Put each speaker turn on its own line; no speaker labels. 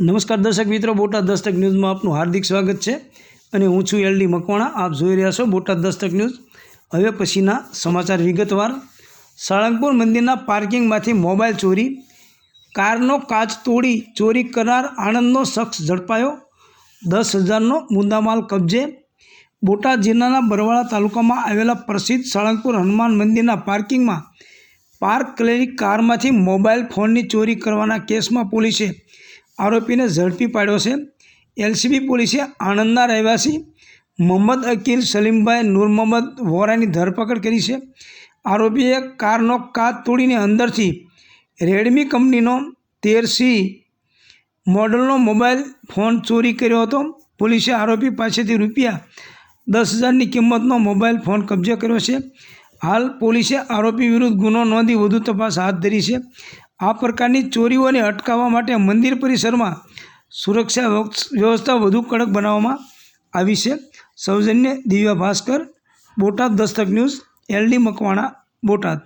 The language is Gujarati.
નમસ્કાર દર્શક મિત્રો, બોટાદ દસ્તક ન્યૂઝમાં આપનું હાર્દિક સ્વાગત છે અને હું છું એલડી મકવાણા. આપ જોઈ રહ્યા છો બોટાદ દસ્તક ન્યૂઝ. હવે પછીના સમાચાર વિગતવાર. સાળંગપુર મંદિરના પાર્કિંગમાંથી મોબાઈલ ચોરી. કારનો કાચ તોડી ચોરી કરનાર આણંદનો શખ્સ ઝડપાયો. દસ હજારનો મુદ્દામાલ કબજે. બોટાદ જિલ્લાના બરવાળા તાલુકામાં આવેલા પ્રસિદ્ધ સાળંગપુર હનુમાન મંદિરના પાર્કિંગમાં પાર્ક કરેલી કારમાંથી મોબાઈલ ફોનની ચોરી કરવાના કેસમાં પોલીસે આરોપીને ઝડપી પાડ્યો છે. એલસીબી પોલીસે આણંદના રહેવાસી મોહમ્મદ અકીલ સલીમભાઈ નૂર મોહમ્મદ વોરાની ધરપકડ કરી છે. આરોપીએ કારનો કાચ તોડીને અંદરથી રેડમી કંપનીનો તેર સી મોડલનો મોબાઈલ ફોન ચોરી કર્યો હતો. પોલીસે આરોપી પાસેથી રૂપિયા દસ હજારની કિંમતનો મોબાઈલ ફોન કબજે કર્યો છે. હાલ પોલીસે આરોપી વિરુદ્ધ ગુનો નોંધી વધુ તપાસ હાથ ધરી છે. આ પ્રકારની ચોરીઓને અટકાવવા માટે મંદિર પરિસરમાં સુરક્ષા વ્યવસ્થા વધુ કડક બનાવવામાં આવી છે. સૌજન્ય દિવ્યા ભાસ્કર, બોટાદ દસ્તક ન્યૂઝ એલડી મકવાણા, બોટાદ.